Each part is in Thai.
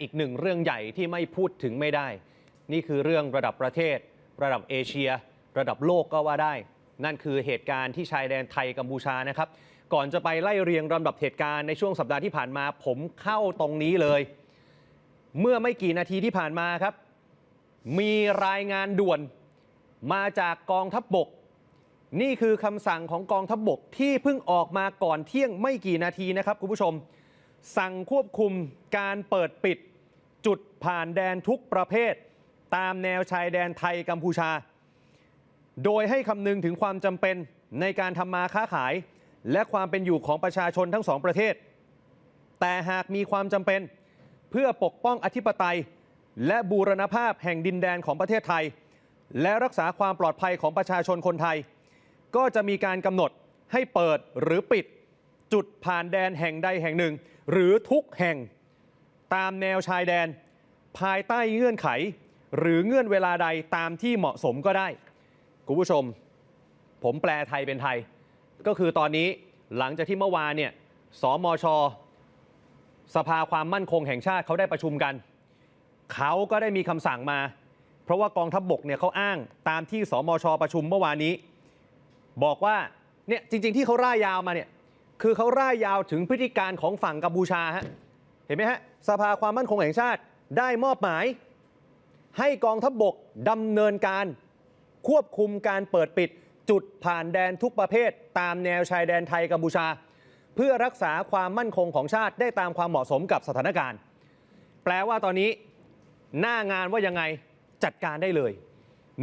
อีกหนึ่งเรื่องใหญ่ที่ไม่พูดถึงไม่ได้ นี่คือเรื่องระดับประเทศ ระดับเอเชีย ระดับโลกก็ว่าได้ นั่นคือเหตุการณ์ที่ชายแดนไทยกัมพูชานะครับ ก่อนจะไปไล่เรียงลำดับเหตุการณ์ในช่วงสัปดาห์ที่ผ่านมา ผมเข้าตรงนี้เลย เมื่อไม่กี่นาทีที่ผ่านมาครับ มีรายงานด่วนมาจากกองทัพบบก นี่คือคำสั่งของกองทัพบบกที่เพิ่งออกมาก่อนเที่ยงไม่กี่นาทีนะครับคุณผู้ชม สั่งควบคุมการเปิดปิด จุดผ่านแดนทุกประเภท ตามแนวชายแดนไทยกัมพูชา โดยให้คำนึงถึงความจำเป็นในการทำมาค้าขาย และความเป็นอยู่ของประชาชนทั้งสองประเทศ แต่หากมีความจำเป็นเพื่อปกป้องอธิปไตย และบูรณภาพแห่งดินแดนของประเทศไทย และรักษาความปลอดภัยของประชาชนคนไทย ก็จะมีการกำหนดให้เปิดหรือปิดจุดผ่านแดนแห่งใดแห่งหนึ่ง หรือทุกแห่ง ตามแนวชายแดน ภายใต้เงื่อนไข หรือเงื่อนเวลาใดตามที่เหมาะสมก็ได้ คุณผู้ชม ผมแปลไทยเป็นไทย ก็คือตอนนี้หลังจากที่เมื่อวานเนี่ยสมช สภาความมั่นคงแห่งชาติเขาได้ประชุมกัน เขาก็ได้มีคำสั่งมา เพราะว่ากองทัพบบกเนี่ยเขาอ้างตามที่สมช ประชุมเมื่อวานนี้ บอกว่าเนี่ยจริง ๆ ที่เขาร่ายยาวมาเนี่ยคือเขาร่ายยาวถึงพฤติการของฝั่งกัมพูชาฮะ เห็นไหมฮะสภาความมั่นคงแห่งชาติได้มอบหมาย ให้กองทัพบบกดำเนินการ ควบคุมการเปิดปิดจุดผ่านแดนทุกประเภท ตามแนวชายแดนไทยกัมพูชา เพื่อรักษาความมั่นคงของชาติได้ตามความเหมาะสมกับสถานการณ์ แปลว่าตอนนี้ หน้างานว่ายังไงจัดการได้เลย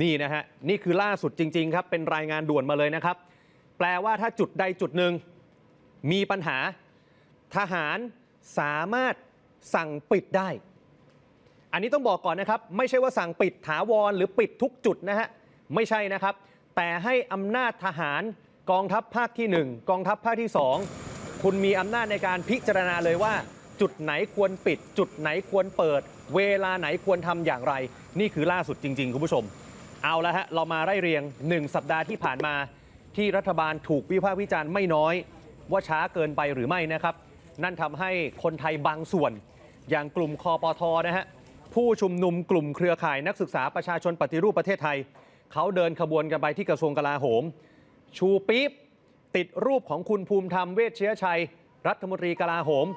นี่นะฮะนี่คือล่าสุดจริง ๆ ครับ เป็นรายงานด่วนมาเลยนะครับ แปลว่าถ้าจุดใดจุดหนึ่งมีปัญหาทหาร สามารถสั่งปิดได้ อันนี้ต้องบอกก่อนนะครับ ไม่ใช่ว่าสั่งปิดถาวรหรือปิดทุกจุดนะฮะ ไม่ใช่นะครับ แต่ให้อำนาจทหารกองทัพภาคที่ 1 กองทัพภาคที่ 2 คุณมีอำนาจในการพิจารณาเลยว่า จุดไหนควรปิด จุดไหนควรเปิด เวลาไหนควรทำอย่างไร นี่คือล่าสุดจริง ๆ คุณผู้ชม เอาละฮะเรามาไล่เรียง 1 สัปดาห์ที่ผ่านมา ที่รัฐบาลถูกวิพากษ์วิจารณ์ไม่น้อย ว่าช้าเกินไปหรือไม่นะครับ นั่นทำให้คนไทยบางส่วน อย่างกลุ่มคอปทนะฮะผู้ชุมนุมกลุ่มเครือข่ายนักศึกษาประชาชนปฏิรูปประเทศไทย เขาเดินขบวนกันไปที่กระทรวงกลาโหม ชูปี๊บติดรูปของคุณภูมิธรรมเวชเชื้อชัย รัฐมนตรีกลาโหม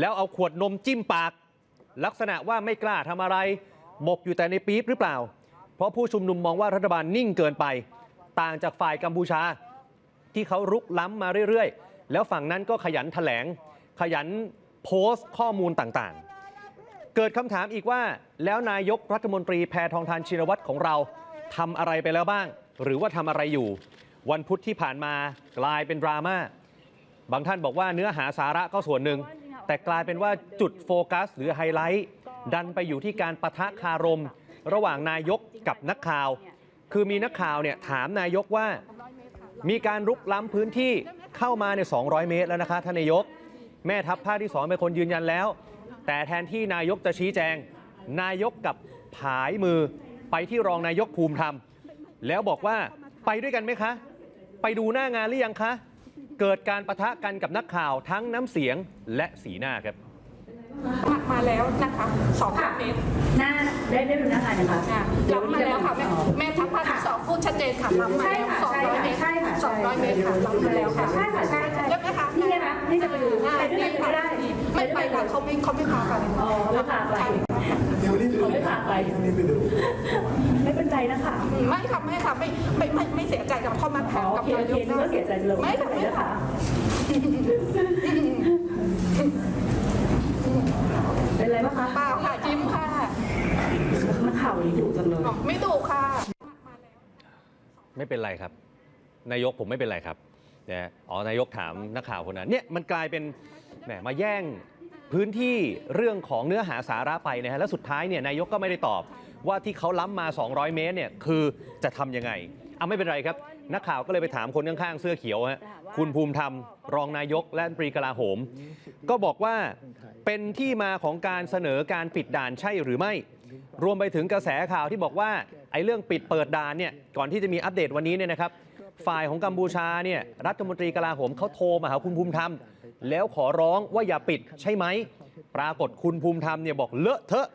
แล้วเอาขวดนมจิ้มปาก ลักษณะว่าไม่กล้าทำอะไร หมกอยู่แต่ในปี๊บหรือเปล่า เพราะผู้ชุมนุมมองว่ารัฐบาลนิ่งเกินไป ต่างจากฝ่ายกัมพูชา ที่เขารุกล้ำมาเรื่อยๆ แล้วฝั่งนั้นก็ขยันแถลง ขยันโพสต์ข้อมูลต่างๆ เกิดคำถามอีกว่าแล้วนายกรัฐมนตรีแพทองทานชินวัตรของเราทำอะไรไปแล้วบ้าง หรือว่าทำอะไรอยู่ วันพุธที่ผ่านมากลายเป็นดราม่าบางท่านบอกว่าเนื้อหาสาระก็ส่วนหนึ่ง แต่กลายเป็นว่าจุดโฟกัส หรือไฮไลท์ดันไปอยู่ที่การประทะคารม ระหว่างนายกกับนักข่าว คือมีนักข่าวเนี่ยถามนายกว่า มีการรุกล้ำพื้นที่เข้ามาใน 200 เมตรแล้วนะคะท่านนายก แม่ทัพภาคที่สองเป็นคนยืนยันแล้ว แต่แทนที่นายกจะชี้แจง นายกกับผายมือไปที่รองนายกภูมิธรรม แล้วบอกว่าไปด้วยกันไหมคะ ไปดูหน้างานหรือยังคะ เกิดการประทะกันกับนักข่าวทั้งน้ำเสียงและสีหน้าครับมามาแล้วนะคะสองเมตรหน้าได้ได้ดูหน้างานนะคะค่ะรับมาแล้วค่ะ แม่แม่ทัพภาคที่สองพูดชัดเจนค่ะรับมาใช่แล้วค่ะสองใช่ร้อยค่ะเมตรใช่ค่ะสองร้อยเมตรค่ะรับมาแล้วค่ะใช่ค่ะใช่ ใช่เรียบไหมคะนี่ไงคะนี่จะไปดูอ่าไปด้วยกันก็ได้ไม่ไปค่ะเขาไม่เขาไม่พาไปอ๋อไม่พาไปเขาไม่พาไปไม่เป็นไรนะคะไม่ค่ะไม่ค่ะไม่ไม่ไม่ไม่เสียใจกับเขามาอ๋ถาอมโอกับเคโอเคนายกนี่ก็เสียใจเลยไม่ค่ะเป็นไม่ไรนะค่ะคะเป็นไรบ้างคะเปล่าค่ะยิ้มค่ะนักข่าวนี้ดุจังเลยอ๋อไม่ดุค่ะ ไม่เป็นไรครับ นายกผมไม่เป็นไรครับ นะอ๋อนายกถามนักข่าวคนนั้นเนี่ยมันกลายเป็นแหมมาแย่งพื้นที่เรื่องของเนื้อหาสาระไปนะฮะแล้วสุดท้ายเนี่ยนายกก็ไม่ได้ตอบว่าที่เขาล้ำมา 200 เมตรเนี่ยคือจะทำยังไงเอาไม่เป็นไรครับ นักข่าวก็เลยไปถามคนข้างๆ เสื้อเขียวฮะคุณภูมิธรรม รองนายกและรัฐมนตรีกลาโหม ก็บอกว่าเป็นที่มาของการเสนอการปิดด่านใช่หรือไม่ รวมไปถึงกระแสข่าวที่บอกว่าไอ้เรื่องปิดเปิดด่านเนี่ยก่อนที่จะมีอัปเดตวันนี้เนี่ยนะครับ ฝ่ายของกัมพูชาเนี่ยรัฐมนตรีกลาโหมเขาโทรมาหาคุณภูมิธรรม แล้วขอร้องว่าอย่าปิดใช่ไหม ปรากฏคุณภูมิธรรมเนี่ยบอกเลอะเทอะ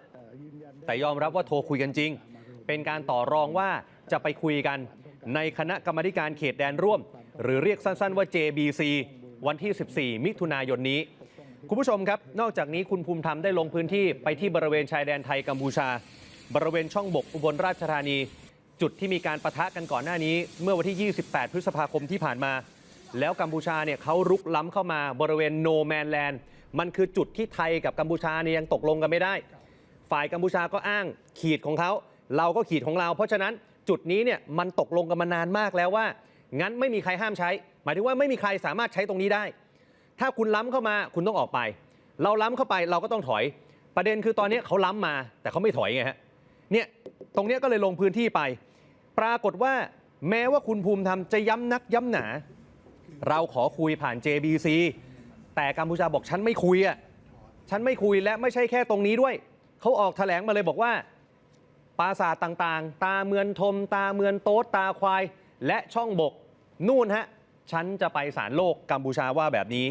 แต่ยอมรับว่าโทรคุยกันจริง เป็นการต่อรองว่าจะไปคุยกันในคณะกรรมการเขตแดนร่วม หรือเรียกสั้นๆว่า JBC วันที่ 14 มิถุนายนนี้ คุณผู้ชมครับ นอกจากนี้คุณภูมิธรรมได้ลงพื้นที่ไปที่บริเวณชายแดนไทยกัมพูชา บริเวณช่องบกอุบลราชธานี จุดที่มีการประทะกันก่อนหน้านี้ เมื่อวันที่ 28 พฤษภาคมที่ผ่านมา แล้วกัมพูชาเนี่ยเขารุกล้ำเข้ามาบริเวณโนแมนแลนด์มันคือจุดที่ไทยกับกัมพูชาเนี่ยยังตกลงกันไม่ได้ ฝ่ายกัมพูชาก็อ้างขีดของเขา เราก็ขีดของเรา เพราะฉะนั้นจุดนี้เนี่ยมันตกลงกันมานานมากแล้วว่า งั้นไม่มีใครห้ามใช้ หมายถึงว่าไม่มีใครสามารถใช้ตรงนี้ได้ ถ้าคุณล้ำเข้ามาคุณต้องออกไป เราล้ำเข้าไปเราก็ต้องถอย ประเด็นคือตอนนี้เขาล้ำมาแต่เขาไม่ถอยไงฮะเนี่ยตรงนี้ก็เลยลงพื้นที่ไป ปรากฏว่าแม้ว่าคุณภูมิธรรมจะย้ำนักย้ำหนา เราขอคุยผ่าน JBC แต่กัมพูชาบอกฉันไม่คุยอะฉันไม่คุยและไม่ใช่แค่ตรงนี้ด้วย เขาออกแถลงมาเลยบอกว่า ปราสาทต่างๆ ตาเมือนทม ตาเมือนโต๊ดตาควาย และช่องบก นู่นฮะ ฉันจะไปศาลโลกกัมพูชาว่าแบบนี้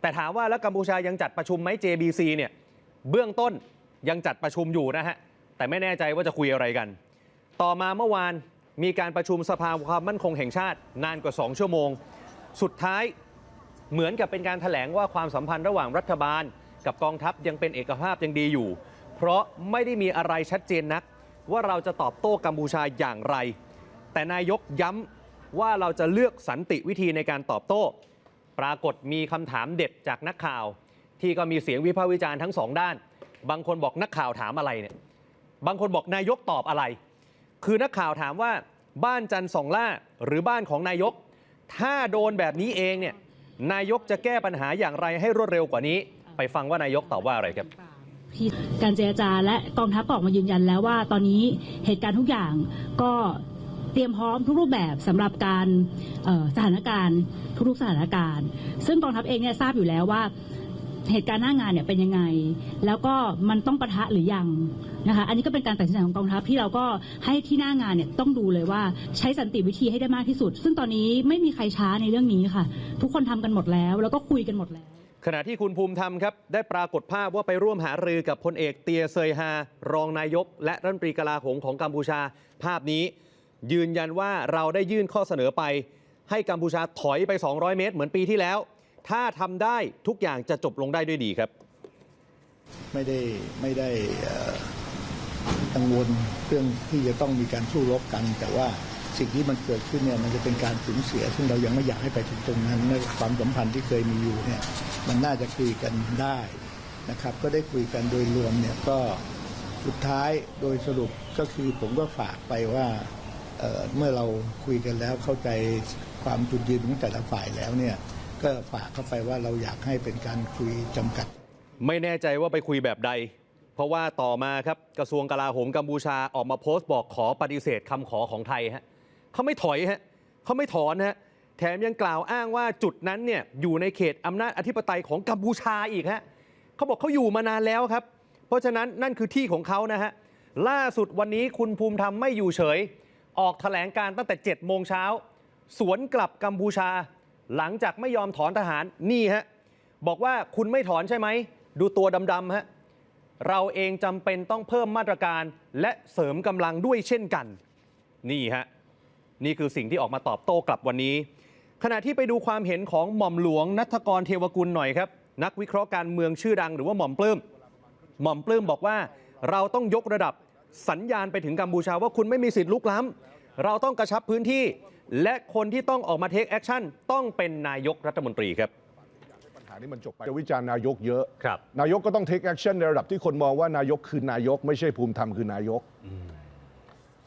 แต่ถามว่าแล้วกัมพูชายังจัดประชุมไหม JBC เนี่ยเบื้องต้นยังจัดประชุมอยู่นะฮะแต่ไม่แน่ใจว่าจะคุยอะไรกัน ต่อมาเมื่อวานมีการประชุมสภาความมั่นคงแห่งชาติ นานกว่า 2 ชั่วโมง สุดท้ายเหมือนกับเป็นการถแถลงว่าความสัมพันธ์ระหว่างรัฐบาล กับกองทัพยังเป็นเอกภาพยังดีอยู่ เพราะไม่ได้มีอะไรชัดเจนนัก ว่าเราจะตอบโต้กัมพูชาอย่างไร แต่นายกย้ำว่าเราจะเลือกสันติวิธีในการตอบโต้ ปรากฏมีคำถามเด็ดจากนักข่าว ที่ก็มีเสียงวิพากษ์วิจารณ์ทั้งสองด้าน บางคนบอกนักข่าวถามอะไรเนี่ยบางคนบอกนายกตอบอะไร คือนักข่าวถามว่าบ้านจันทร์สองล่าหรือบ้านของนายก ถ้าโดนแบบนี้เองเนี่ยนายกจะแก้ปัญหาอย่างไรให้รวดเร็วกว่านี้ ไปฟังว่านายกตอบว่าอะไรครับที่การเจรจาและกองทัพออกมายืนยันแล้วว่า ตอนนี้เหตุการณ์ทุกอย่างก็เตรียมพร้อมทุกรูปแบบสำหรับการสถานการณ์ทุกๆสถานการณ์ ซึ่งกองทัพเองเนี่ยทราบอยู่แล้วว่า เหตุการณ์หน้างานเนี่ยเป็นยังไง แล้วก็มันต้องประทะหรือยังนะคะอันนี้ก็เป็นการตัดสินใจของกองทัพที่เราก็ให้ที่หน้างานเนี่ยต้องดูเลยว่าใช้สันติวิธีให้ได้มากที่สุด ซึ่งตอนนี้ไม่มีใครช้าในเรื่องนี้ค่ะ ทุกคนทำกันหมดแล้ว แล้วก็คุยกันหมดแล้ว ขณะที่คุณภูมิธรรมครับ ได้ปรากฏภาพว่าไปร่วมหารือกับพลเอกเตียเซยฮา รองนายก และรัฐมนตรีกลาโหมของกัมพูชา ภาพนี้ ยืนยันว่าเราได้ยื่นข้อเสนอไป ให้กัมพูชาถอยไป 200 เมตร เหมือนปีที่แล้ว ถ้าทำได้ทุกอย่างจะจบลงได้ด้วยดีครับ ไม่ได้ไม่ได้กังวลเรื่องที่จะต้องมีการสู้รบกัน แต่ว่าสิ่งที่มันเกิดขึ้นเนี่ยมันจะเป็นการสูญเสีย ซึ่งเรายังไม่อยากให้ไปถึงตรงนั้นในความสัมพันธ์ที่เคยมีอยู่เนี่ยมันน่าจะคุยกันได้นะครับ ก็ได้คุยกันโดยรวมเนี่ยก็สุดท้ายโดยสรุปก็คือผมก็ฝากไปว่าเเมื่อเราคุยกันแล้วเข้าใจความจุดยืนของแต่ละฝ่ายแล้วเนี่ย ก็ฝากเข้าไปว่าเราอยากให้เป็นการคุยจำกัด ไม่แน่ใจว่าไปคุยแบบใด เพราะว่าต่อมาครับกระทรวงกลาโหมกัมพูชาออกมาโพสต์บอกขอปฏิเสธคำขอของไทยฮะเขาไม่ถอยฮะเขาไม่ถอนฮะแถมยังกล่าวอ้างว่าจุดนั้นเนี่ยอยู่ในเขตอำนาจอธิปไตยของกัมพูชาอีกฮะเขาบอกเขาอยู่มานานแล้วครับ เพราะฉะนั้นนั่นคือที่ของเขานะฮะล่าสุดวันนี้คุณภูมิธรรมไม่อยู่เฉย ออกแถลงการตั้งแต่7โมงเช้า สวนกลับกัมพูชา หลังจากไม่ยอมถอนทหารนี่ฮะบอกว่าคุณไม่ถอนใช่ไหม ดูตัวดำๆฮะเราเองจำเป็นต้องเพิ่มมาตรการและเสริมกำลังด้วยเช่นกัน นี่ฮะนี่คือสิ่งที่ออกมาตอบโต้กลับวันนี้ ขณะที่ไปดูความเห็นของหม่อมหลวงนัทกรเทวกุลหน่อยครับ นักวิเคราะห์การเมืองชื่อดังหรือว่าหม่อมปลื้มหม่อมปลื้มบอกว่า เราต้องยกระดับสัญญาณไปถึงกัมพูชาว่าคุณไม่มีสิทธิ์ลุกล้ำเราต้องกระชับพื้นที่ และคนที่ต้องออกมาเทคแอคชั่นต้องเป็นนายกรัฐมนตรีครับปัญหานี้มันจบไปจะวิจารณ์นายกเยอะครับนายกก็ต้อง take action ในระดับที่คนมองว่านายกคือนายก ไม่ใช่ภูมิธรรมคือนายก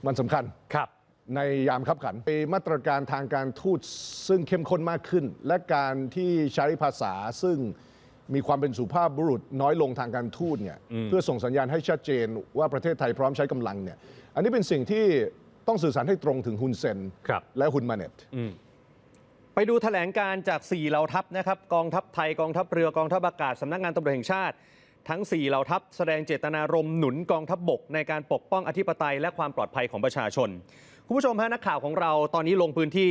มันสำคัญครับ ในยามขับขันเป็นมาตรการทางการทูตซึ่งเข้มข้นมากขึ้น และการที่ใช้ภาษาซึ่งมีความเป็นสุภาพบุรุษน้อยลงทางการทูตเนี่ยเพื่อส่งสัญญาณให้ชัดเจนว่าประเทศไทยพร้อมใช้กำลังเนี่ยอันนี้เป็นสิ่งที่ ต้องสื่อสารให้ตรงถึงฮุนเซนครับและฮุนมาเน็ตไปดูแถลงการจาก 4 เหล่าทัพนะครับกองทัพไทยกองทัพเรือกองทัพอากาศสำนักงานตำรวจแห่งชาติ ทั้ง 4 เหล่าทัพแสดงเจตนารมณ์หนุนกองทัพบบก ในการปกป้องอธิปไตยและความปลอดภัยของประชาชน คุณผู้ชมฮะนักข่าวของเราตอนนี้ลงพื้นที่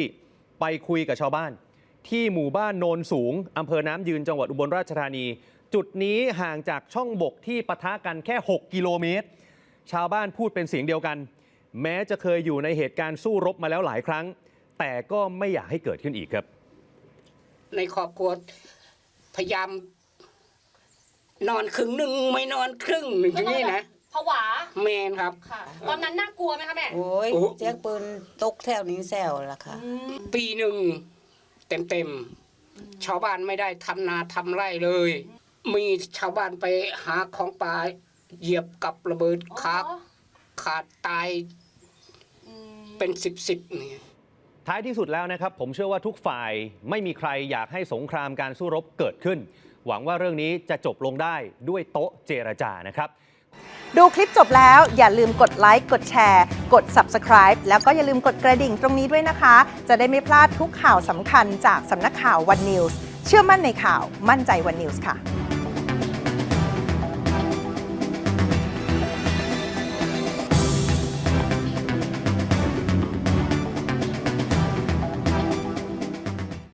ไปคุยกับชาวบ้าน ที่หมู่บ้านโนนสูงอำเภอน้ำยืนจังหวัดอุบลราชธานี จุดนี้ห่างจากช่องบกที่ปะทะกันแค่ 6 กิโลเมตร ชาวบ้านพูดเป็นเสียงเดียวกัน แม้จะเคยอยู่ในเหตุการณ์สู้รบมาแล้วหลายครั้ง แต่ก็ไม่อยากให้เกิดขึ้นอีกครับ ในครอบครัวพยายาม นอนครึ่งหนึ่งไม่นอนครึ่งหนึ่งอย่างนี้นะผวาแมนครับ ค่ะ ตอนนั้นน่ากลัวไหมคะแม่ โอ้ยโอ้ เสียงปืนตกแถวนี้แซวล่ะค่ะ ปีหนึ่งเต็มเต็มๆชาวบ้านไม่ได้ทำนาทำไร่เลย มีชาวบ้านไปหาของป่าเหยียบกับระเบิดขาขาดตาย เป็นสิบสิบๆเนี่ยท้ายที่สุดแล้วนะครับ ผมเชื่อว่าทุกฝ่ายไม่มีใครอยากให้สงครามการสู้รบเกิดขึ้น หวังว่าเรื่องนี้จะจบลงได้ด้วยโต๊ะเจรจานะครับ ดูคลิปจบแล้วอย่าลืมกดไลค์กดแชร์ กด Subscribe แล้วก็อย่าลืมกดกระดิ่งตรงนี้ด้วยนะคะ จะได้ไม่พลาดทุกข่าวสำคัญจากสำนักข่าว One News เชื่อมั่นในข่าวมั่นใจ One News ค่ะ